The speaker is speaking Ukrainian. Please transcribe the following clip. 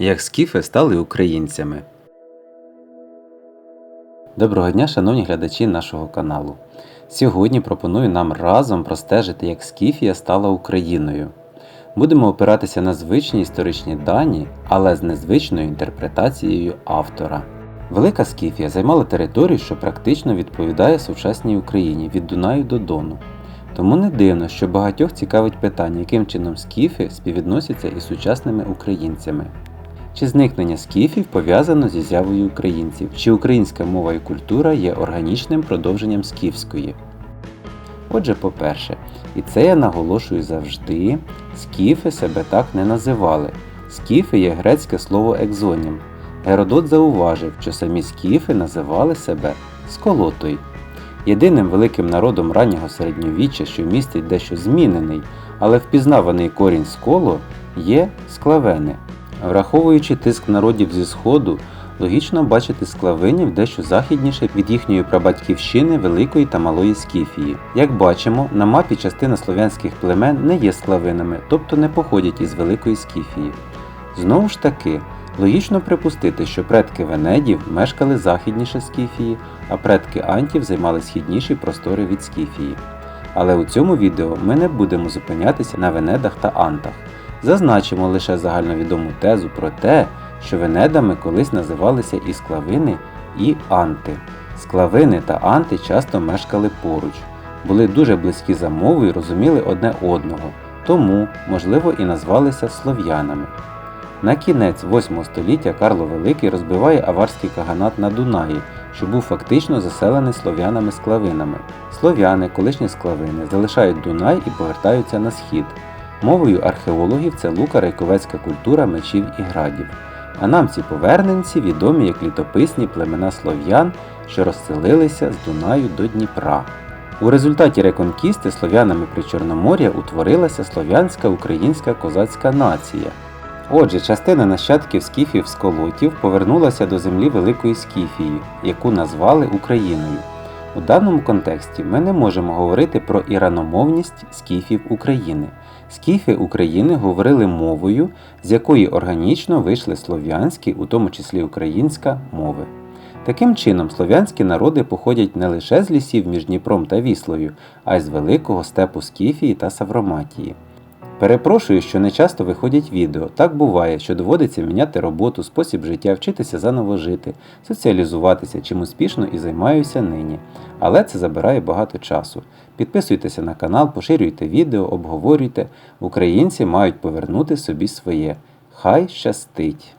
Як скіфи стали українцями. Доброго дня, шановні глядачі нашого каналу. Сьогодні пропоную нам разом простежити, як Скіфія стала Україною. Будемо опиратися на звичні історичні дані, але з незвичною інтерпретацією автора. Велика Скіфія займала територію, що практично відповідає сучасній Україні від Дунаю до Дону. Тому не дивно, що багатьох цікавить питання, яким чином скіфи співвідносяться із сучасними українцями. Чи зникнення скіфів пов'язано зі з'явою українців? Чи українська мова і культура є органічним продовженням скіфської? Отже, по-перше, і це я наголошую завжди, скіфи себе так не називали. Скіфи є грецьке слово екзонім. Геродот зауважив, що самі скіфи називали себе сколотой. Єдиним великим народом раннього середньовіччя, що містить дещо змінений, але впізнаваний корінь сколо, є склавени. Враховуючи тиск народів зі Сходу, логічно бачити склавинів дещо західніше від їхньої прабатьківщини Великої та Малої Скіфії. Як бачимо, на мапі частина слов'янських племен не є склавинами, тобто не походять із Великої Скіфії. Знову ж таки, логічно припустити, що предки Венедів мешкали західніше Скіфії, а предки Антів займали східніші простори від Скіфії. Але у цьому відео ми не будемо зупинятися на Венедах та Антах. Зазначимо лише загальновідому тезу про те, що Венедами колись називалися і склавини, і анти. Склавини та анти часто мешкали поруч, були дуже близькі за мовою і розуміли одне одного, тому, можливо, і назвалися слов'янами. На кінець 8 століття Карло Великий розбиває аварський каганат на Дунаї, що був фактично заселений слов'янами-склавинами. Слов'яни, колишні склавини, залишають Дунай і повертаються на схід. Мовою археологів це лука райковецька культура мечів і градів. А нам ці поверненці відомі як літописні племена слов'ян, що розселилися з Дунаю до Дніпра. У результаті реконкісти слов'янами при Чорномор'я утворилася слов'янська українська козацька нація. Отже, частина нащадків скіфів сколотів повернулася до землі Великої Скіфії, яку назвали Україною. У даному контексті ми не можемо говорити про іраномовність скіфів України. Скіфи України говорили мовою, з якої органічно вийшли слов'янські, у тому числі українська, мови. Таким чином, слов'янські народи походять не лише з лісів між Дніпром та Віслою, а й з великого степу Скіфії та Савроматії. Перепрошую, що не часто виходять відео. Так буває, що доводиться міняти роботу, спосіб життя, вчитися заново жити, соціалізуватися, чим успішно і займаюся нині. Але це забирає багато часу. Підписуйтеся на канал, поширюйте відео, обговорюйте. Українці мають повернути собі своє. Хай щастить!